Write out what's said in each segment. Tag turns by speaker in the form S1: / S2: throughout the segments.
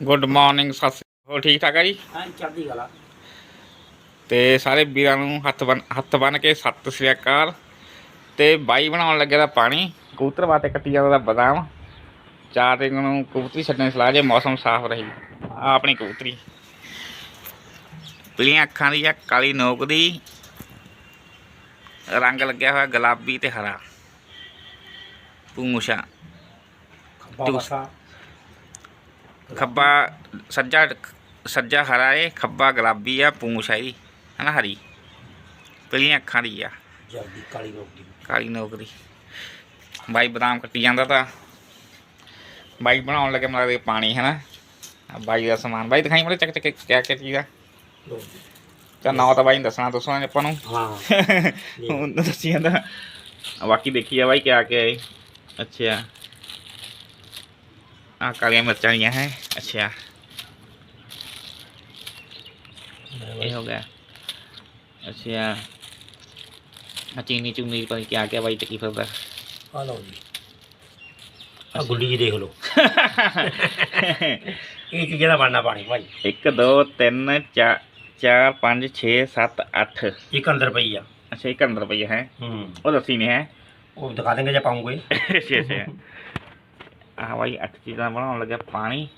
S1: Good morning Sat Sri ਅਕਾਲ। ਠੀਕ ਠਾਕ ਆ ਜੀ?
S2: ਹਾਂ ਚੜ੍ਹਦੀ ਕਲਾ।
S1: ਤੇ ਸਾਰੇ ਵੀਰਾਂ ਨੂੰ ਹੱਥ ਬੰਨ ਹੱਥ ਬੰਨ ਕੇ ਸਤਿ ਸ੍ਰੀ ਅਕਾਲ। ਤੇ ਬਾਈ ਬਣਾਉਣ ਲੱਗੇ ਦਾ ਪਾਣੀ ਕਬੂਤਰ ਵਾਸਤੇ ਕੱਟੀ ਜਾਂਦਾ ਦਾ ਬਦਾਮ। ਚਾਰ ਤਰੀਕ ਨੂੰ ਕਬੂਤਰੀ ਛੱਡਣ ਸਲਾਹ ਜੇ ਮੌਸਮ ਸਾਫ਼ ਰਹੀ। ਆ ਆਪਣੀ ਕਬੂਤਰੀ। ਪੀਲੀਆਂ ਅੱਖਾਂ ਦੀ ਆ ਕਾਲੀ ਨੋਕ ਦੀ। ਰੰਗ ਲੱਗਿਆ ਹੋਇਆ ਗੁਲਾਬੀ ਤੇ ਹਰਾ। ਪੂੰਛਾ
S2: ਖੱਬਾ ਪਾਸਾ।
S1: ਖੱਬਾ ਸੱਜਾ ਸੱਜਾ ਹਰਾ ਏ ਖੱਬਾ ਗੁਲਾਬੀ ਆ ਪੂੰਛ ਆ ਇਹਦੀ ਹਨਾ ਹਰੀ? ਪੀਲੀਆਂ ਅੱਖਾਂ ਦੀ ਆ।
S2: ਜਲਦੀ ਕਾਲੀ ਰੋਟੀ
S1: ਕਾਲੀ ਨੋਕ ਦੀ ਬਾਈ ਬਦਾਮ ਕੱਟੀ ਜਾਂਦਾ ਤਾਂ। ਬਾਈ ਬਣਾਉਣ ਲੱਗੇ ਮਤਲਬ ਇਹ ਪਾਣੀ ਹੈ ਨਾ ਆਹ ਬਾਈ ਦਾ ਸਮਾਨ। ਬਾਈ ਦਿਖਾਈ ਮੜੇ ਚੱਕ ਚੱਕ ਕਿਆ ਕਿਆ ਚੀਜ਼ ਆ? ਤਾਂ ਨਾ ਤਾਂ ਬਾਈ ਨੇ ਦੱਸਣਾ ਦੱਸਣਾ ਆਪਾਂ ਨੂੰ।
S2: ਹਾਂ।
S1: ਤਾਂ ਦੱਸੀ ਜਾਂਦਾ। ਬਾਕੀ ਦੇਖੀ ਆ ਬਾਈ ਕਿਆ ਕਿਆ ਹੈ ਅੱਛਾ। ਆ ਕਾਲੀਆਂ ਮਿਰਚਾਂ ਦੀਆਂ ਹੈ ਅੱਛਾ ਇਹ ਹੋ ਗਿਆ ਅੱਛਾ ਆ ਚੀਨੀ ਚੁੰਨੀ ਪਤਾ ਨੀ ਕਿਆ ਕਿਆ ਬਾਈ ਤੇ ਕੀ ਫਿਰਦਾ
S2: ਆ ਲਓ ਜੀ ਆ ਗੁੱਡੀ ਜੀ ਦੇਖ ਲਓ ਇਹ ਚੀਜ਼ਾਂ ਦਾ ਬਣਨਾ ਪਾਣੀ ਭਾਈ
S1: 1 2 3 4 4 5 6 7 8
S2: ਇੱਕ ਅੰਦਰ ਪਈ ਆ
S1: ਅੱਛਾ ਇੱਕ ਅੰਦਰ ਪਈ ਹੈ
S2: ਹੂੰ
S1: ਉਹ ਦੱਸੀ ਨਹੀਂ ਹੈ
S2: ਉਹ ਦਿਖਾ ਦੇਂਗੇ ਜੇ ਪਾਉਂਗੇ
S1: ਅੱਛਾ ਅੱਛਾ ਆ ਬਾਈ ਅੱਠ ਚੀਜ਼ਾਂ ਬਣਾਉਣ ਲੱਗਿਆ ਪਾਣੀ।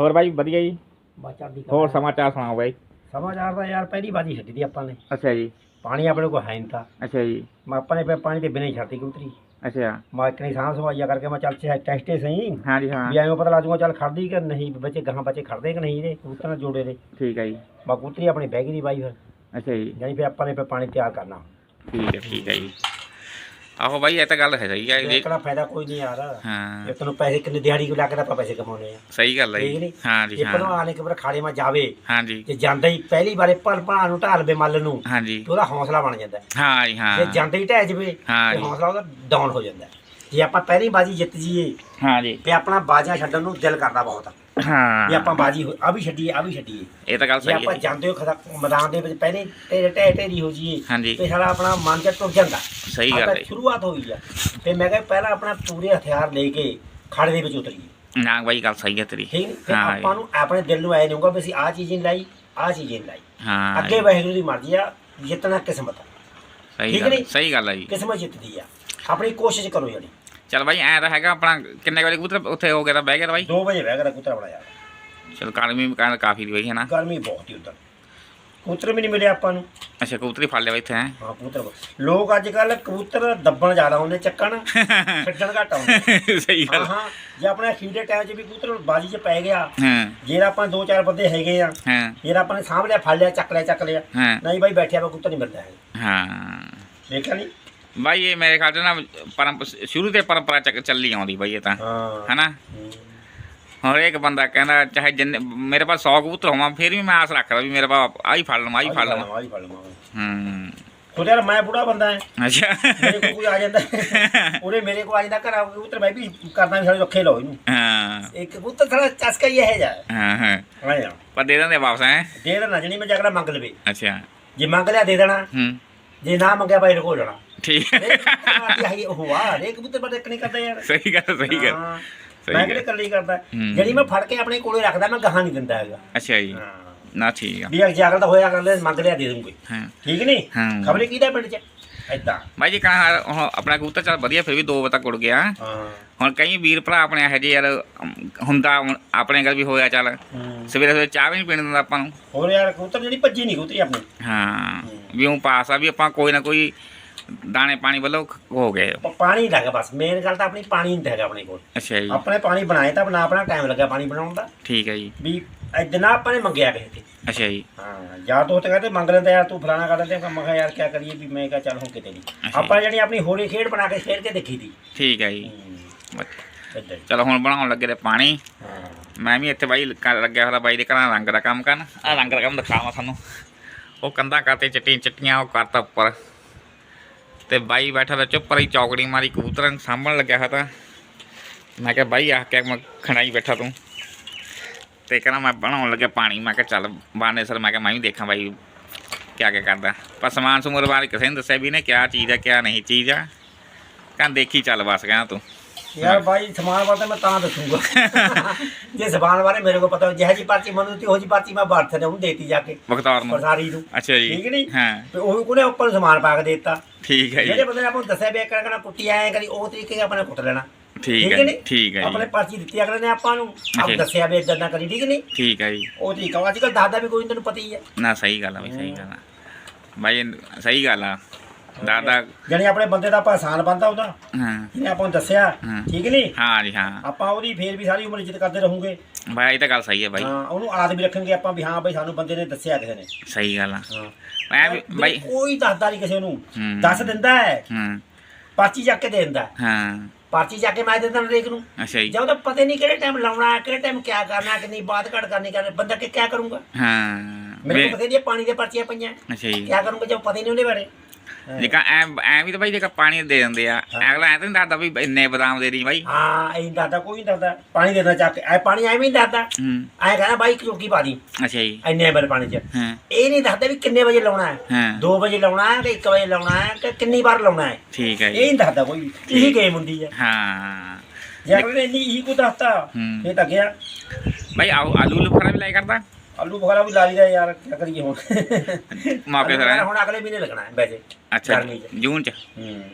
S1: ਹੋਰ ਬਾਈ ਵਧੀਆ ਜੀ?
S2: ਬਾਚਾ ਦੀ
S1: ਹੋਰ ਸਮਾਚਾਰ ਸੁਣਾਓ ਬਾਈ?
S2: ਸਮਾਚਾਰ ਦਾ ਯਾਰ ਪਹਿਲੀ ਬਾਜੀ ਛੱਡੀ ਦੀ ਆਪਾਂ ਨੇ।
S1: ਅੱਛਾ ਜੀ।
S2: ਪਾਣੀ ਆਪਣੇ ਕੋਲ ਹੈ ਨਹੀਂ ਤਾਂ।
S1: ਅੱਛਾ ਜੀ।
S2: ਮੈਂ ਆਪਾਂ ਨੇ ਫਿਰ ਪਾਣੀ ਦੇ ਬਿਨਾਂ ਹੀ ਛੱਡਤੀ ਕਬੂਤਰੀ।
S1: ਅੱਛਾ।
S2: ਮੈਂ ਇੱਕ ਨਹੀਂ ਸਾਂਭ ਸਵਾਈਆ ਕਰਕੇ ਮੈਂ ਚੱਲ ਚੇ ਟੈਸਟੇ ਸਹੀ।
S1: ਹਾਂ ਜੀ ਹਾਂ।
S2: ਵੀ ਐਵੇਂ ਪਤਾ ਲੱਗ ਜੂਗਾ ਚੱਲ ਖੜਦੀ ਕਿ ਨਹੀਂ ਬੱਚੇ ਗਾਹਾਂ ਬੱਚੇ ਖੜਦੇ ਕਿ ਨਹੀਂ ਇਹਦੇ ਕਬੂਤਰਾਂ ਨਾਲ ਜੋੜੇ ਦੇ।
S1: ਠੀਕ ਹੈ ਜੀ।
S2: ਮੈਂ ਕਬੂਤਰੀ ਆਪਣੀ ਬਹਿ ਗਈ ਦੀ ਬਾਈ ਫਿਰ।
S1: ਅੱਛਾ ਜੀ।
S2: ਜਾਨੀ ਫਿਰ ਆਪਾਂ ਨੇ ਫਿਰ ਪਾਣੀ ਤਿਆਰ ਕਰਨਾ।
S1: ਠੀਕ ਹੈ ਠੀਕ ਹੈ ਜੀ। ਆਹੋ ਬਾਈ ਇਹ ਤਾਂ ਗੱਲ ਹੈ ਸਹੀ ਹੈ ਇਹ-
S2: ਦੇਖਣਾ ਫਾਇਦਾ ਕੋਈ ਨਹੀਂ ਯਾਰ।
S1: ਹਾਂ।
S2: ਇਹ ਤੈਨੂੰ ਪੈਸੇ ਕਿੰਨੇ ਦਿਹਾੜੀ ਕੋ ਲਾ ਕੇ ਤਾਂ ਆਪਾਂ ਪੈਸੇ ਕਮਾਉਣੇ ਆ
S1: ਸਹੀ ਗੱਲ ਹੈ
S2: ਠੀਕ ਨਹੀਂ?
S1: ਹਾਂ ਜੀ
S2: ਇਹ
S1: ਹਾਂ।
S2: ਇੱਕ ਵਾਰ ਖਾੜੇ ਮਾ ਜਾਵੇ
S1: ਹਾਂ ਜੀ।
S2: ਜੇ ਜਾਂਦਾ ਹੀ ਪਹਿਲੀ ਵਾਰੇ ਭਲ ਭਲਾ ਨੂੰ ਢਾਲਵੇ ਮੱਲ ਨੂੰ
S1: ਹਾਂ ਜੀ।
S2: ਤੇ ਉਹਦਾ ਹੌਸਲਾ ਬਣ ਜਾਂਦਾ। ਹੈ।
S1: ਜੀ ਹਾਂ।
S2: ਜੇ ਜਾਂਦੇ ਹੀ ਢਹਿ ਜਵੇ
S1: ਹਾਂ
S2: ਤੇ
S1: ਜੀ।
S2: ਹੌਸਲਾ ਉਹਦਾ ਡਾਊਨ ਹੋ ਜਾਂਦਾ। ਜੇ ਆਪਾਂ ਪਹਿਲੀ ਬਾਜੀ ਜਿੱਤ ਜੀਏ
S1: ਹਾਂ ਜੀ।
S2: ਤੇ ਆਪਣਾ ਬਾਜੀਆਂ ਛੱਡਣ ਨੂੰ ਦਿਲ ਕਰਦਾ ਬਹੁਤ
S1: ਹਾਂ।
S2: ਆਪਾਂ ਬਾਜੀ ਆ ਵੀ ਛੱਡੀਏ ਆ ਵੀ ਛੱਡੀਏ।
S1: ਇਹ ਤਾਂ ਗੱਲ ਸਹੀ
S2: ਆਪਾਂ
S1: ਹੈ।
S2: ਜਾਂਦੇ ਹੋ ਮੈਦਾਨ ਦੇ ਵਿੱਚ ਪਹਿਲੇ ਢੇਰੇ ਢਹਿ ਢੇਰੀ ਹੋ ਜੀਏ
S1: ਹਾਂਜੀ।
S2: ਤੇ ਸਾਡਾ ਆਪਣਾ ਮਨ ਚ ਟੁੱਟ ਜਾਂਦਾ।
S1: ਸਹੀ ਗੱਲ
S2: ਆਪਾਂ
S1: ਹੈ
S2: ਸ਼ੁਰੂਆਤ ਹੋਈ ਆ। ਤੇ ਮੈਂ ਕਿਹਾ ਪਹਿਲਾਂ ਆਪਣਾ ਪੂਰੇ ਹਥਿਆਰ ਲੈ ਕੇ ਖਾੜੇ ਦੇ ਵਿੱਚ ਉਤਰੀਏ।
S1: ਨਾ ਬਾਈ ਗੱਲ ਸਹੀ ਹੈ ਤੇਰੀ।
S2: ਠੀਕ ਆਪਾਂ ਨੂੰ ਆਪਣੇ ਦਿਲ ਨੂੰ ਐ ਨਹੀਂ ਹੋਊਗਾ ਵੀ ਅਸੀਂ ਆਹ ਚੀਜ਼ ਨਹੀਂ ਲਾਈ ਆਹ ਚੀਜ਼ ਨਹੀਂ ਲਾਈ।
S1: ਹਾਂ।
S2: ਅੱਗੇ ਵਾਹਿਗੁਰੂ ਦੀ ਮਰਜ਼ੀ ਆ ਜਿੱਤਣਾ ਕਿਸਮਤ ਆ।
S1: ਸਹੀ ਗੱਲ? ਸਹੀ ਗੱਲ ਹੈ ਜੀ।
S2: ਕਿਸਮਤ ਜਿੱਤਦੀ ਆ। ਆਪਣੀ ਕੋਸ਼ਿਸ਼ ਕਰੋ ਯਾਨੀ
S1: ਚਲ ਬਾਈ ਐ ਤਾਂ ਹੈਗਾ ਆਪਣਾ ਕਿੰਨੇ ਵਜੇ ਕਬੂਤਰ ਉੱਥੇ ਹੋ ਗਿਆ ਤਾਂ ਬਹਿ ਗਿਆ ਤਾਂ ਬਾਈ।
S2: 2 ਵਜੇ ਬਹਿ ਕੇ ਕੁੱਤਰਾ ਬਣਾਇਆ
S1: ਚਲ ਗਰਮੀ ਕਹਿੰਦਾ ਕਾਫੀ ਦੀ ਬਈ ਹੈ ਨਾ?
S2: ਗਰਮੀ ਬਹੁਤ ਹੀ ਉਧਰ। ਕਬੂਤਰ ਵੀ ਨਹੀਂ ਮਿਲੇ ਆਪਾਂ ਨੂੰ।
S1: ਅੱਛਾ ਕਬੂਤਰੀ ਫੜ ਲਿਆ ਬਾਈ ਇੱਥੇ ਹੈ?
S2: ਹਾਂ ਕਬੂਤਰ ਲੋਕ ਅੱਜ ਕੱਲ ਕਬੂਤਰ ਦੱਬਣ ਜ਼ਿਆਦਾ ਹੁੰਦੇ ਚੱਕਣ। ਛੱਡਣ ਘੱਟ ਆਉਂਦੇ।
S1: ਸਹੀ
S2: ਹਾਂ
S1: ਗੱਲ।
S2: ਹਾਂ ਜੇ ਆਪਣੇ ਅਖੀਰੇ ਟਾਈਮ 'ਚ ਵੀ ਕਬੂਤਰ ਬਾਜੀ 'ਚ ਪੈ ਗਿਆ
S1: ਹਾਂ।
S2: ਜੇ ਆਪਾਂ ਦੋ ਚਾਰ ਬੰਦੇ ਹੈਗੇ ਆ
S1: ਹਾਂ।
S2: ਫਿਰ ਆਪਾਂ ਨੇ ਸਾਂਭ ਲਿਆ ਫੜ ਲਿਆ ਚੱਕ ਲਿਆ ਚੱਕ ਲਿਆ।
S1: ਹਾਂ।
S2: ਨਹੀਂ ਬਾਈ ਬੈਠਿਆ ਵਾ ਕਬੂਤਰ ਨਹੀਂ ਮਿਲਦਾ ਹੈ
S1: ਹਾਂ।
S2: ਦੇਖਿਆ ਨਹੀਂ
S1: ਬਾਈ ਇਹ ਮੇਰੇ ਖਿਆਲ ਚ ਨਾ ਪਰੰਪ ਸ਼ੁਰੂ ਤੇ ਪਰੰਪਰਾ ਚੱਕ ਚੱਲੀ ਆਉਂਦੀ ਬਾਈ ਇਹ ਤਾਂ
S2: ਹਾਂ।
S1: ਹਨਾ?
S2: ਹੂੰ।
S1: ਹੁਣ ਇੱਕ ਬੰਦਾ ਕਹਿੰਦਾ ਚਾਹੇ ਜਿੰਨੇ ਮੇਰੇ ਪਾਸ 100 ਕਬੂਤਰ ਹੋਵਾਂ ਫਿਰ ਵੀ ਮੈਂ ਆਸ ਰੱਖਦਾ ਵੀ ਮੇਰੇ ਪਾਸ ਆਹੀ ਫੜ ਲਵਾਂ ਆਹੀ ਫੜ ਲਵਾਂ।
S2: ਆਹੀ ਫੜ ਲਵਾਂ।
S1: ਹੂੰ।
S2: ਖੁਦ ਯਾਰ ਮੈਂ ਬੁੜਾ ਬੰਦਾ ਹੈ
S1: ਅੱਛਾ।
S2: ਮੇਰੇ ਕੋਲ ਕੋਈ ਆ ਜਾਂਦਾ। ਉਹਨੇ ਮੇਰੇ ਕੋਲ ਆ ਜਾਂਦਾ ਘਰ ਕਬੂਤਰ ਮੈਂ ਵੀ ਕਰਦਾ ਵੀ ਸਾਡੇ ਰੱਖੇ ਲਓ ਇਹਨੂੰ।
S1: ਹਾਂ।
S2: ਇੱਕ ਕਬੂਤਰ ਥੋੜਾ ਚਸਕਾ ਹੀ ਇਹ ਜਾ
S1: ਹਾਂ ਹਾਂ।
S2: ਹਾਂ ਯਾਰ।
S1: ਪਰ ਦੇ ਦਿੰਦੇ ਵਾਪਸ ਹੈ?
S2: ਦੇ ਦੇਣਾ ਜਣੀ ਮੈਂ ਜਗੜਾ ਮੰਗ ਲਵੇ।
S1: ਅੱਛਾ।
S2: ਜੇ ਮੰਗ ਲਿਆ ਦੇ ਦੇਣਾ।
S1: ਹੂੰ।
S2: ਜੇ ਨਾ ਮੰਗਿਆ ਬਾਈ ਰਕੋ ਲੈਣਾ
S1: ਠੀਕ।
S2: ਆਹੀ ਉਹ ਆ ਰੇ ਕਬੂਤਰ ਬੜੇ ਇੱਕ ਨਹੀਂ ਕਰਦਾ ਯਾਰ।
S1: ਸਹੀ ਗੱਲ ਸਹੀ ਗੱਲ
S2: ਹਾਂ,
S1: ਸਹੀ
S2: ਮੈਂ
S1: ਗੱਲ।
S2: ਕਿਹੜੇ ਕੱਲੀ ਕਰਦਾ।
S1: ਹੂੰ।
S2: ਜਿਹੜੀ ਮੈਂ ਫੜ ਕੇ ਆਪਣੇ ਕੋਲੇ ਰੱਖਦਾ ਮੈਂ ਗਾਹਾਂ ਨਹੀਂ ਦਿੰਦਾ ਹੈਗਾ।
S1: ਅੱਛਾ ਜੀ।
S2: ਹਾਂ।
S1: ਨਾ ਠੀਕ ਆ।
S2: ਵੀ ਅਗ ਜਾਗਲ ਤਾਂ ਹੋਇਆ ਕਰ ਲੈ ਮੰਗ ਲਿਆ ਦੇ ਦੂੰਗੇ
S1: ਹਾਂ।
S2: ਠੀਕ ਨਹੀਂ?
S1: ਹਾਂ।
S2: ਖਬਰੇ ਕਿਹਦਾ ਪਿੰਡ ਚ? ਏਦਾਂ।
S1: ਬਾਈ ਜੀ ਕਹਾਂ ਹੁਣ ਆਪਣਾ ਕਬੂਤਰ ਚੱਲ ਵਧੀਆ ਫਿਰ ਵੀ ਦੋ ਤੱਕ ਉੜ ਗਿਆ।
S2: ਹਾਂ।
S1: ਹੁਣ ਕਈ ਵੀਰ ਭਰਾ ਆਪਣੇ ਇਹੋ ਜਿਹੇ ਯਾਰ ਅਮ, ਹੁੰਦਾ ਹੁਣ ਆਪਣੇ ਘਰ ਵੀ ਹੋਇਆ ਚੱਲ।
S2: ਹੂੰ।
S1: ਸਵੇਰੇ ਸਵੇਰੇ ਚਾਹ ਵੀ ਨਹੀਂ ਪੀਣ ਦਿੰਦਾ ਆਪਾਂ ਨੂੰ।
S2: ਹੋਰ ਯਾਰ ਕਬੂਤਰ ਜਿਹੜੀ ਭੱਜੀ ਨਹੀਂ ਕਬੂਤਰੀ ਆਪਣੀ।
S1: ਹਾਂ। ਵੀ ਉਹ ਪਾਸ ਆ ਵੀ ਆਪਾਂ ਕੋਈ ਨਾ ਕੋਈ ਦਾਣੇ ਪਾਣੀ ਵੱਲੋਂ ਹੋ ਗਏ।
S2: ਪ- ਪਾਣੀ ਲੱਗਾ ਬਸ ਮੇਨ ਗੱਲ ਤਾਂ ਆਪਣੀ ਪਾਣੀ ਨਹੀਂ ਹੈਗਾ ਆਪਣੇ ਕੋਲ।
S1: ਅੱਛਾ ਜੀ।
S2: ਆਪਣੇ ਪਾਣੀ ਬਣਾਏ ਤਾਂ ਬਣਾ ਆਪਣਾ ਟਾਈਮ ਲੱਗਾ ਪਾਣੀ ਬਣਾਉਣ ਦਾ।
S1: ਠੀਕ ਹੈ ਜੀ।
S2: ਵੀ ਇਦਨਾ ਆਪਾਂ ਨੇ ਮੰਗਿਆ ਕਿਸੇ ਤੇ।
S1: ਅੱਛਾ ਜੀ।
S2: ਹਾਂ ਜਾਂ ਤੋ ਤੇ ਕਹਿੰਦੇ ਮੰਗ ਲੈਂਦਾ ਯਾਰ ਤੂੰ ਫਲਾਣਾ ਕਰ ਲੈਂਦੇ। ਮੈਂ ਕਿਹਾ ਯਾਰ ਕੀ ਕਰੀਏ ਵੀ ਮੈਂ ਕਿਹਾ ਚੱਲ ਹੁਣ ਕਿਤੇ ਨਹੀਂ।
S1: ਅੱਛਾ।
S2: ਆਪਾਂ ਜਿਹੜੀ ਆਪਣੀ ਹੋਰੀ ਖੇਡ ਬਣਾ ਕੇ ਖੇਡ ਕੇ ਦੇਖੀ ਦੀ
S1: ਠੀਕ ਹੈ ਜੀ।
S2: ਏਦਾਂ ਹੀ।
S1: ਚਲੋ ਹੁਣ ਬਣਾਉਣ ਲੱਗੇ ਤੇ ਪਾਣੀ।
S2: ਹਾਂ।
S1: ਮੈਂ ਵੀ ਇੱਥੇ ਬਾਈ ਕਰ ਲੱਗਿਆ ਹੋਇਆ ਬਾਈ ਦੇ ਘਰਾਂ ਰੰਗ ਦਾ ਕੰਮ ਕਰਨ। ਆ ਰੰਗ ਦਾ ਕੰਮ ਦਿਖਾਵਾਂ ਤੁਹਾਨੂੰ। ਉਹ ਕੰਧਾਂ ਕਰਤੇ ਚਿੱਟੀਆਂ ਚਿੱਟੀਆਂ ਉਹ ਕਰਤਾ ਉੱਪਰ। ਤੇ ਬਾਈ ਬੈਠਾ ਤਾਂ ਚੁੱਪ ਰਹੀ, ਚੌਕੜੀ ਮਾਰੀ, ਕਬੂਤਰਾਂ ਨੂੰ ਸਾਂਭਣ ਲੱਗਿਆ ਹੋਇਆ ਤਾਂ। ਮੈਂ ਕਿਹਾ, ਬਾਈ ਆ ਕੇ ਮੈਂ ਖਣਾਈ ਬੈਠਾ ਤੂੰ। ਤੇ ਕਹਿੰਦਾ, ਮੈਂ ਬਣਾਉਣ ਲੱਗਿਆ ਪਾਣੀ। ਮੈਂ ਕਿਹਾ, ਚੱਲ ਬਾਨੇ ਸਰ ਮੈਂ ਕਿਹਾ, ਮੈਂ ਵੀ ਦੇਖਾਂ ਬਾਈ ਕਿਆ ਕਿਆ ਕਰਦਾ। ਪਰ ਸਮਾਨ ਸਮੂਰ ਬਾਰੇ ਕਿਸੇ ਨੇ ਦੱਸਿਆ ਵੀ ਨੇ ਕਿਆ ਚੀਜ਼ ਆ, ਕਿਆ ਨਹੀਂ, ਚੀਜ਼ ਆ। ਕਹਿੰਦਾ, ਦੇਖੀ ਚੱਲ ਬਸ, ਕਹਿੰਦਾ ਤੂੰ।
S2: ਯਾਰ ਬਾਈ ਸਮਾਨ ਬਾਰੇ ਮੈਂ ਤਾਂ ਦੱਸੂਗਾ। ਜੇ ਜ਼ਬਾਨ ਬਾਰੇ ਮੇਰੇ ਕੋਲ ਪਤਾ ਜਿਹੋ ਜੀ ਪਰਚੀ ਮੈਨੂੰ ਤੇ ਉਹ ਜੀ ਪਰਚੀ ਮੈਂ ਵਰਤ ਨੇ ਉਹਨੂੰ ਦੇਤੀ ਜਾ ਕੇ।
S1: ਬਖਤਾਰ ਨੂੰ।
S2: ਪਰਸਾਰੀ ਨੂੰ।
S1: ਅੱਛਾ ਜੀ।
S2: ਠੀਕ ਨਹੀਂ?
S1: ਹਾਂ।
S2: ਤੇ ਉਹ ਕੋਨੇ ਉੱਪਰ ਸਮਾਨ ਪਾ ਕੇ ਦਿੱਤਾ।
S1: ਠੀਕ ਹੈ
S2: ਜਿਹੜੇ
S1: ਜੀ
S2: ਬੰਦੇ ਨੇ ਆਪਾਂ ਨੂੰ ਦੱਸਿਆ ਵੀ ਕਰ ਕਰਨਾ ਕੁੱਟੀ ਆਏ ਕਰੀ ਉਹ ਤਰੀਕੇ ਆਪਣੇ ਕੁੱਟ ਲੈਣਾ।
S1: ਠੀਕ
S2: ਹੈ
S1: ਹੈ? ਠੀਕ ਹੈ
S2: ਆਪਣੇ ਪਰਚੀ ਦਿੱਤੀ ਅਗਲੇ ਨੇ ਆਪਾਂ ਨੂੰ। ਆਪ। ਦੱਸਿਆ ਵੀ ਇਦਾਂ ਨਾ ਕਰੀ ਠੀਕ ਨਹੀਂ?
S1: ਠੀਕ ਹੈ ਜੀ।
S2: ਉਹ ਤਰੀਕਾ ਅੱਜ ਕੱਲ ਦਾਦਾ ਵੀ ਕੋਈ ਤੈਨੂੰ ਪਤਾ ਹੀ ਹੈ।
S1: ਨਾ ਸਹੀ ਗੱਲ ਆ ਬਈ ਸਹੀ ਗੱਲ ਆ। ਬਾਈ ਇਹ ਸਹੀ ਗੱਲ ਆ। ਦਾਦਾ।
S2: ਜਾਣੀ ਆਪਣੇ ਬੰਦੇ ਦਾ ਆਪਾਂ ਆਸਾਨ ਬੰਦਾ ਉਹਦਾ।
S1: ਹਾਂ।
S2: ਜਿਹਨੇ ਆਪਾਂ ਨੂੰ ਦੱਸਿਆ। ਠੀਕ ਨਹੀਂ?
S1: ਹਾਂ ਜੀ ਹਾਂ।
S2: ਆਪਾਂ ਉਹਦੀ ਫੇਰ ਵੀ ਸਾਰੀ ਉਮਰ ਇੱਜ਼ਤ ਕਰਦੇ ਰਹੂਗੇ।
S1: ਬਾਈ ਇਹ ਤਾਂ ਗੱਲ ਸਹੀ ਹੈ ਬਾਈ।
S2: ਹਾਂ ਉਹਨੂੰ ਆਦ ਵੀ ਰੱਖਾਂਗੇ ਆਪਾਂ ਵੀ ਹਾਂ ਬਈ ਸਾਨੂੰ ਬੰਦੇ ਨੇ ਦੱਸਿਆ ਕਿਸੇ ਨੇ।
S1: ਸਹੀ ਗੱਲ ਆ।
S2: ਹਾਂ।
S1: ਮੈਂ ਵੀ ਬਾਈ
S2: ਕੋਈ ਦੱਸਦਾ ਨਹੀਂ ਕਿਸੇ ਨੂੰ। ਦੱਸ ਦਿੰਦਾ ਹੈ।
S1: ਹਾਂ।
S2: ਪਰਚੀ ਚੱਕ ਕੇ ਦੇ ਦਿੰਦਾ ਹੈ। ਪਰਚੀ ਚੱਕ ਕੇ ਮੈਂ ਦੇ ਦਿੰਦਾ ਹਰੇਕ ਨੂੰ।
S1: ਅੱਛਾ ਜੀ।
S2: ਜਦੋਂ ਪਤਾ ਨਹੀਂ ਕਿਹੜੇ ਟਾਈਮ ਲਾਉਣਾ ਹੈ ਕਿਹੜੇ ਟਾਈਮ ਕਿਆ ਕਰਨਾ ਕਿੰਨੀ ਬਾਤ ਘਟ ਕਰਨੀ ਕਰਨੀ ਬੰਦਾ ਕਿ ਕਿਆ ਕਰੂੰਗਾ?
S1: ਹਾਂ। ਵੇ-
S2: ਕੋਲ ਬਥੇਰੀਆਂ ਪਾਣੀ ਦੇ ਪਰਚੀਆਂ ਪਈਆਂ।
S1: ਅੱਛਾ ਜੀ।
S2: ਕਿਆ ਕਰੂੰਗਾ ਜਦ ਪਤਾ ਨਹੀਂ ਉਹਦੇ ਬਾਰੇ।
S1: ਜਿਕਾ ਐ ਐ ਵੀ ਤਾਂ ਬਾਈ ਜਿਕਾ ਪਾਣੀ ਦੇ ਦਿੰਦੇ ਆ। ਅਗਲਾ ਐ ਤਾਂ ਨਹੀਂ ਦੱਸਦਾ ਵੀ ਇੰਨੇ ਬਦਾਮ ਦੇ ਦੀ ਬਾਈ।
S2: ਹਾਂ ਇਹ ਦੱਸਦਾ ਕੋਈ ਨਹੀਂ ਦੱਸਦਾ। ਪਾਣੀ ਦੇਣਾ ਚੱਕ ਕੇ। ਐ ਪਾਣੀ ਐਵੇਂ ਹੀ ਦੱਸਦਾ।
S1: ਹੂੰ।
S2: ਐ ਕਹਿੰਦਾ ਬਾਈ ਚੋਕੀ ਪਾ ਦੀ।
S1: ਅੱਛਾ ਜੀ।
S2: ਇੰਨੇ ਬਰ ਪਾਣੀ ਚ। ਇਹ ਨਹੀਂ ਦੱਸਦਾ ਵੀ ਕਿੰਨੇ ਵਜੇ ਲਾਉਣਾ ਹੈ।
S1: ਹਾਂ।
S2: 2 ਵਜੇ ਲਾਉਣਾ ਹੈ ਕਿ 1 ਵਜੇ ਲਾਉਣਾ ਹੈ ਕਿ ਕਿੰਨੀ ਵਾਰ ਲਾਉਣਾ ਹੈ।
S1: ਠੀਕ ਹੈ
S2: ਇਹ ਨਹੀਂ ਦੱਸਦਾ ਕੋਈ। ਇਹੀ ਗੇਮ ਹੁੰਦੀ ਹੈ।
S1: ਹਾਂ।
S2: ਜੇ ਅਗਲੇ ਨੇ ਇੰਨੀ ਇਹੀ ਕੋ ਦੱਸਤਾ
S1: ਹੂੰ।
S2: ਇਹ ਤਾਂ ਗਿਆ।
S1: ਬਾਈ ਆਲੂ ਲੁਫੜਾ ਵੀ ਕਰਦਾ?
S2: ਆਲੂ ਬੁਖਾਰਾ ਵੀ ਲਾ ਲਈਦਾ ਯਾਰ ਕੀ ਕਰੀਏ ਹੁਣ?
S1: ਸਿਰ ਐਂ।
S2: ਹੁਣ ਅਗਲੇ ਮਹੀਨੇ ਲੱਗਣਾ ਹੈ ਵੈਸੇ
S1: ਅੱਛਾ
S2: ਗਰਮੀ ਚ।
S1: ਜੂਨ ਚ?
S2: ਹੂੰ।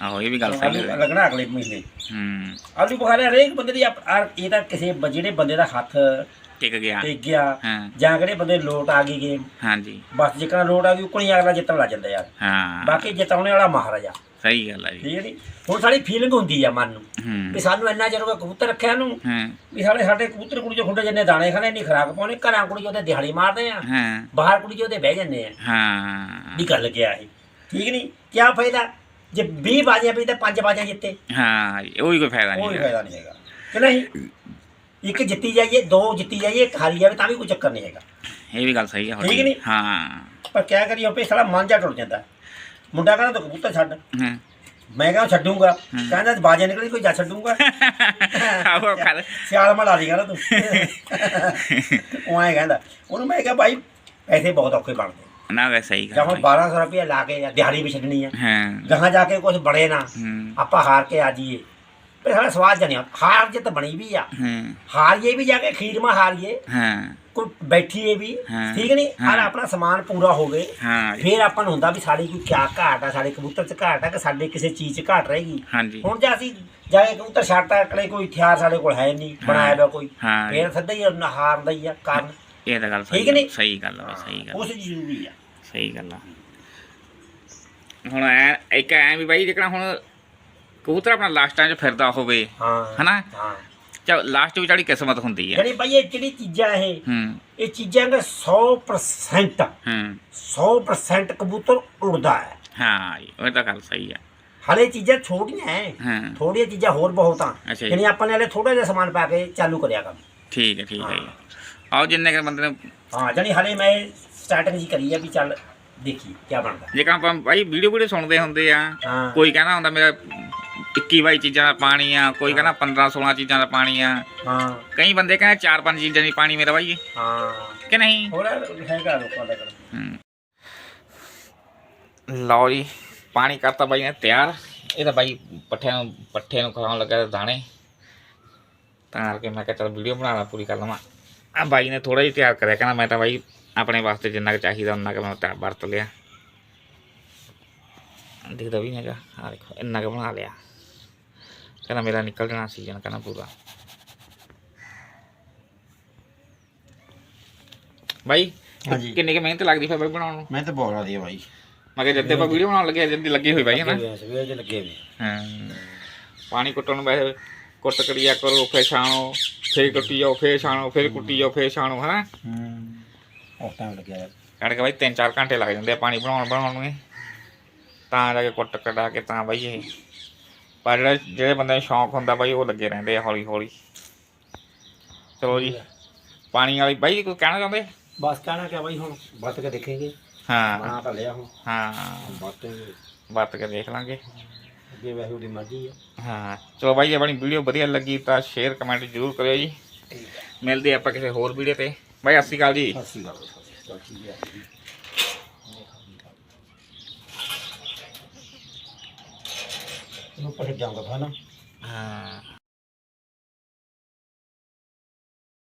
S1: ਆਹੋ ਇਹ ਵੀ ਗੱਲ ਸਹੀ ਹੈ।
S2: ਲੱਗਣਾ ਅਗਲੇ ਮਹੀਨੇ।
S1: ਹੂੰ।
S2: ਆਲੂ ਬੁਖਾਰਾ ਹਰੇਕ ਬੰਦੇ ਦੀ ਆਪ- ਆ- ਇਹ ਤਾਂ ਕਿਸੇ ਬ- ਜਿਹੜੇ ਬੰਦੇ ਦਾ ਹੱਥ
S1: ਟਿਕ ਗਿਆ।
S2: ਟਿਕ ਗਿਆ
S1: ਹਾਂ।
S2: ਜਾਂ ਕਿਹੜੇ ਬੰਦੇ ਲੋਟ ਆ ਗਈ ਗੇਮ
S1: ਹਾਂਜੀ।
S2: ਬਸ ਜਿੱਕਣਾ ਲੋਟ ਆ ਗਈ ਕੋਈ ਅਗਲਾ ਜਿੱਤਣ ਲੱਗ ਜਾਂਦਾ ਯਾਰ।
S1: ਹਾਂ।
S2: ਬਾਕੀ ਜਿਤਾਉਣੇ ਵਾਲਾ ਮਹਾਰਾਜਾ।
S1: ਸਹੀ ਗੱਲ ਹੈ ਜੀ।
S2: ਠੀਕ ਹੈ ਨੀ ਹੁਣ ਸਾਡੀ ਫੀਲਿੰਗ ਹੁੰਦੀ ਆ ਮਨ ਨੂੰ
S1: ਹੂੰ।
S2: ਵੀ ਸਾਨੂੰ ਇੰਨਾ ਚਿਰ ਹੋ ਗਿਆ ਕਬੂਤਰ ਰੱਖਿਆ ਨੂੰ
S1: ਹਾਂ।
S2: ਵੀ ਸਾਡੇ ਸਾਡੇ ਕਬੂਤਰ ਕੁੜੀ ਜੋ ਖੁੰਡੇ ਜਿੰਨੇ ਦਾਣੇ ਖਾਣੇ ਨਹੀਂ ਖਰਾਕ ਪਾਉਣੇ ਘਰਾਂ ਕੁੜੀ ਉਹਦੇ ਦਿਹਾੜੀ ਮਾਰਦੇ ਆ
S1: ਹਾਂ।
S2: ਬਾਹਰ ਕੁੜੀ ਉਹਦੇ ਬਹਿ ਜੰਨੇ ਆ।
S1: ਹਾਂ।
S2: ਵੀ ਗੱਲ ਗਿਆ ਇਹ? ਠੀਕ ਨਹੀਂ? ਕੀ ਫਾਇਦਾ? ਜੇ 20 ਬਾਜੀਆਂ ਵੀ ਤੇ 5 ਬਾਜੀਆਂ ਜਿੱਤੇ।
S1: ਹਾਂ ਜੀ, ਉਹ ਕੋਈ ਫਾਇਦਾ
S2: ਕੋਈ
S1: ਨਹੀਂ
S2: ਫਾਇਦਾ ਨਹੀਂ ਹੈਗਾ। ਕਿ ਨਹੀਂ? ਇੱਕ ਜਿੱਤੀ ਜਾਈਏ ਦੋ ਜਿੱਤੀ ਜਾਈਏ ਇੱਕ ਹਾਰੀ ਜਾਵੇ ਤਾਂ ਵੀ ਕੋਈ ਚੱਕਰ ਨਹੀਂ ਹੈਗਾ।
S1: ਇਹ ਵੀ ਗੱਲ ਸਹੀ ਹੈ
S2: ਠੀਕ
S1: ਤੁਹਾਡੀ
S2: ਨੀ?
S1: ਹਾਂ।
S2: ਪਰ ਕਿਆ ਕਰੀਏ ਆਪੇ ਸਾਲਾ ਮਨ ਜਾ ਟੁੱਟ ਜਾਂਦਾ। ਮੁੰਡਾ ਕਹਿੰਦਾ ਤੂੰ ਕਬੂਤਰ ਛੱਡ।
S1: ਹਾਂ।
S2: ਮੈਂ ਕਹਿੰਦਾ ਛੱਡੂਗਾ। ਕਹਿੰਦਾ ਬਾਜੇ ਨਿਕਲੀ ਕੋਈ ਜਾ ਛੱਡੂਗਾ।
S1: ਆਹੋ ਕਰ
S2: ਸਿਆਲ ਮਾ ਲਾ ਦੀ ਕਹਿੰਦਾ ਤੂੰ। ਉਹ ਐਂ ਕਹਿੰਦਾ। ਉਹਨੂੰ ਮੈਂ ਕਿਹਾ ਭਾਈ ਪੈਸੇ ਬਹੁਤ ਔਖੇ ਬਣਦੇ
S1: ਨਾ ਵੈ ਸਹੀ ਗੱਲ ਹੈ।
S2: 1200 ਰੁਪਏ ਲਾ ਕੇ ਦਿਹਾੜੀ ਵੀ ਛੱਡਣੀ ਆ।
S1: ਹਾਂ।
S2: ਗਾਹਾਂ ਜਾ ਕੇ ਕੁਝ ਬੜੇ ਨਾ। ਆਪਾਂ ਹਾਰ ਕੇ ਆ ਜਾਈਏ। ਪਰ ਸਾਡਾ ਸਵਾਦ ਜਾਣਿਆ ਹਾਰ ਜਿੱਤ ਬਣੀ ਵੀ ਆ।
S1: ਹੂੰ।
S2: ਹਾਰੀਏ ਵੀ ਜਾ ਕੇ ਖੀਰ ਮਾ ਹਾਰੀਏ।
S1: ਹਾਂ।
S2: ਕੋਈ ਬੈਠੀਏ ਵੀ
S1: ਹਾਂ।
S2: ਠੀਕ ਨਹੀਂ?
S1: ਹਾਂ।
S2: ਹਰ ਆਪਣਾ ਸਮਾਨ ਪੂਰਾ
S1: ਹਾਂ ਜੀ,
S2: ਫਿਰ ਆਪਾਂ ਨੂੰ ਹੁੰਦਾ ਵੀ ਸਾਡੀ ਕੋਈ ਕਿਆ ਘਾਟ ਆ ਸਾਡੇ ਕਬੂਤਰ 'ਚ ਘਾਟ ਆ ਕਿ ਸਾਡੇ ਕਿਸੇ ਚੀਜ਼ 'ਚ ਘਾਟ ਰਹੇਗੀ।
S1: ਹਾਂਜੀ।
S2: ਹੁਣ ਜੇ ਅਸੀਂ ਜਾ ਕੇ ਕਬੂਤਰ ਛੱਡਤਾ ਅਕਲੇ ਕੋਈ ਹਥਿਆਰ ਸਾਡੇ ਕੋਲ ਹੈ ਨਹੀਂ ਬਣਾਇਆ ਹੋਇਆ ਕੋਈ।
S1: ਹਾਂ।
S2: ਫਿਰ ਸਿੱਧਾ ਹੀ ਨਾ ਹਾਰਦਾ ਹੀ ਆ ਕਾਰਨ।
S1: ਇਹ ਤਾਂ ਗੱਲ ਸਹੀ
S2: ਠੀਕ ਨੀ?
S1: ਸਹੀ ਗੱਲ ਆ ਸਹੀ ਗੱਲ
S2: ਉਸ ਜ਼ਰੂਰੀ ਆ।
S1: ਸਹੀ ਗੱਲ ਆ। ਹੁਣ ਐ ਇੱਕ ਐ ਵੀ ਬਾਈ ਜਿਹੜਾ ਹੁਣ ਕਬੂਤਰ ਆਪਣਾ ਲਾਸਟਾਂ 'ਚ ਫਿਰਦਾ ਹੋਵੇ
S2: ਹਾਂ
S1: ਹਨਾ?
S2: ਹਾਂ।
S1: ਚਾ ਲਾਸਟ ਵਿੱਚ ਜਿਹੜੀ ਕਿਸਮਤ ਹੁੰਦੀ ਹੈ।
S2: ਜਿਹੜੀ ਭਾਈ ਇਹ ਜਿਹੜੀ ਚੀਜ਼ਾਂ ਇਹ
S1: ਹੂੰ।
S2: ਇਹ ਚੀਜ਼ਾਂ ਦਾ 100%
S1: ਹੂੰ।
S2: 100% ਕਬੂਤਰ ਉੜਦਾ ਹੈ।
S1: ਹਾਂ ਉਹ ਤਾਂ ਗੱਲ ਸਹੀ ਹੈ।
S2: ਹਲੇ ਚੀਜ਼ਾਂ ਛੋਟੀਆਂ ਹੈ।
S1: ਹਾਂ।
S2: ਥੋੜੀਆਂ ਚੀਜ਼ਾਂ ਹੋਰ ਬਹੁਤ ਆ।
S1: ਅੱਛਾ ਜੀ।
S2: ਯਾਨੀ ਆਪਾਂ ਨੇ ਹਲੇ ਥੋੜਾ ਜਿਹਾ ਸਮਾਨ ਪਾ ਕੇ ਚਾਲੂ ਕਰਿਆ ਕੰਮ।
S1: ਠੀਕ ਹੈ ਠੀਕ ਹੈ ਜੀ। ਆਓ ਜਿੰਨੇ ਕੁ ਬੰਦੇ ਨੇ
S2: ਹਾਂ ਜਾਨੀ ਹਲੇ ਮੈਂ ਸਟਾਰਟਿੰਗ ਜੀ ਕਰੀ ਆ ਵੀ ਚੱਲ ਦੇਖੀ ਕੀ ਬਣਦਾ।
S1: ਜੇ ਕਾਂ ਆਪਾਂ ਬਾਈ ਵੀਡੀਓ ਵੀਡੀਓ ਸੁਣਦੇ ਹੁੰਦੇ ਆ
S2: ਹਾਂ।
S1: ਕੋਈ ਕਹਿੰਦਾ ਹੁੰਦਾ ਮੇਰਾ 21 ਬਾਈ ਚੀਜ਼ਾਂ ਦਾ ਪਾਣੀ ਆ ਕੋਈ ਕਹਿੰਦਾ 15 16 ਚੀਜ਼ਾਂ ਦਾ ਪਾਣੀ ਆ।
S2: ਹਾਂ।
S1: ਕਈ ਬੰਦੇ ਕਹਿੰਦੇ ਚਾਰ ਪੰਜ ਚੀਜ਼ਾਂ ਦੀ ਪਾਣੀ ਮੇਰਾ ਬਾਈ।
S2: ਹਾਂ।
S1: ਕਿ ਨਹੀਂ?
S2: ਹੋਰ ਹੈਗਾ ਲੋਕਾਂ ਦਾ ਕਰ
S1: ਹੂੰ। ਲਓ ਜੀ ਪਾਣੀ ਕਰਤਾ ਬਾਈ ਨੇ ਤਿਆਰ। ਇਹ ਤਾਂ ਬਾਈ ਪੱਠਿਆਂ ਨੂੰ ਪੱਠੇ ਨੂੰ ਖਵਾਉਣ ਲੱਗਾ ਦਾਣੇ। ਤਾਂ ਕਰਕੇ ਮੈਂ ਕਿਹਾ ਚਲ ਵੀਡੀਓ ਬਣਾ ਲਾ ਪੂਰੀ ਕਰ ਲਵਾਂ। ਆ ਬਾਈ ਨੇ ਥੋੜਾ ਜਿਹਾ ਤਿਆਰ ਕਰਿਆ ਕਹਿੰਦਾ ਮੈਂ ਤਾਂ ਬਾਈ ਆਪਣੇ ਵਾਸਤੇ ਜਿੰਨਾ ਕੁ ਚਾਹੀਦਾ ਉਹਨਾਂ ਕੁ ਮੈਂ ਤਾਂ ਵਰਤ ਲਿਆ। ਦਿਖਦਾ ਵੀ ਹੈਗਾ। ਆ ਦੇਖੋ ਇੰਨਾ ਕੁ ਬਣਾ ਲਿਆ। ਕਹਿੰਦਾ ਮੇਰਾ ਨਿਕਲ ਜਾਣਾ ਸੀਜ਼ਨ ਕਹਿੰਦਾ ਪੂਰਾ ਬਾਈ
S2: ਹਾਂਜੀ।
S1: ਕਿੰਨੀ ਕੁ ਮਿਹਨਤ ਲੱਗਦੀ ਫਿਰ ਬਾਈ ਬਣਾਉਣ ਨੂੰ
S2: ਮੈਂ ਤਾਂ ਬੋਲ ਰਹੀ ਆ ਭਾਈ
S1: ਮੈਂ ਕਿਹਾ ਜਦ ਆਪਾਂ ਵੀਡੀਓ ਬਣਾਉਣ ਲੱਗੇ ਜਦ ਦੀ ਲੱਗੀ ਹੋਈ ਬਾਈ ਹਨਾ
S2: ਸਵੇਰ ਦੇ ਲੱਗੇ ਵੀ
S1: ਹਾਂ ਪਾਣੀ ਕੁੱਟਣ ਨੂੰ ਵੈਸੇ ਕੁੱਟ ਕਰੀਆ ਕਰੋ ਫੇਰ ਛਾਣੋ ਫੇਰ ਕੁੱਟੀ ਜਾਓ ਫੇਰ ਛਾਣੋ ਫੇਰ ਕੁੱਟੀ ਜਾਓ ਫੇਰ ਛਾਣੋ ਹਨਾ
S2: ਹੂੰ ਉਹ ਟਾਈਮ ਲੱਗਿਆ ਯਾਰ
S1: ਕੱਢ ਕੇ ਬਾਈ 3-4 ਘੰਟੇ ਲੱਗ ਜਾਂਦੇ ਆ ਪਾਣੀ ਬਣਾਉਣ ਬਣਾਉਣ ਨੂੰ ਇਹ। ਤਾਂ ਜਾ ਕੇ ਕੁੱਟ ਕਟਾ ਕੇ ਤਾਂ ਬਾਈ ਇਹ ਪਰ ਜਿਹੜੇ ਜਿਹੜੇ ਬੰਦੇ ਨੂੰ ਸ਼ੌਂਕ ਹੁੰਦਾ ਬਾਈ ਉਹ ਲੱਗੇ ਰਹਿੰਦੇ ਆ ਹੌਲੀ ਹੌਲੀ। ਚਲੋ ਜੀ ਪਾਣੀ ਵਾਲੀ ਬਾਈ ਕੋਈ ਕਹਿਣਾ ਚਾਹੁੰਦੇ?
S2: ਬਸ ਕਹਿਣਾ ਕਿ ਭਾਈ ਹੁਣ ਵਰਤ ਕੇ ਦੇਖेंगे
S1: ਹਾਂ।
S2: ਬਣਾ ਤਾਂ ਲਿਆ ਹੁਣ।
S1: ਹਾਂ।
S2: ਵਰਤेंगे
S1: ਵਰਤ ਕੇ ਦੇਖ ਲਾਂਗੇ।
S2: ਅੱਗੇ ਵੈਸੇ ਉਹਦੀ ਮਰਜ਼ੀ ਆ।
S1: ਹਾਂ। ਚਲੋ ਬਾਈ ਜੇ ਆਪਣੀ ਵੀਡੀਓ ਵਧੀਆ ਲੱਗੀ ਤਾਂ ਸ਼ੇਅਰ ਕਮੈਂਟ ਜ਼ਰੂਰ ਕਰਿਓ ਜੀ। ਮਿਲਦੇ ਆਪਾਂ ਕਿਸੇ ਹੋਰ ਵੀਡੀਓ ਤੇ। ਬਾਈ ਸਤਿ ਸ਼੍ਰੀ ਅਕਾਲ ਜੀ।
S2: ਸਤਿ ਸ਼੍ਰੀ ਅਕਾਲ ਸਤਿ ਸ਼੍ਰੀ ਅਕਾਲ ਠੀਕ
S1: ਹੈ।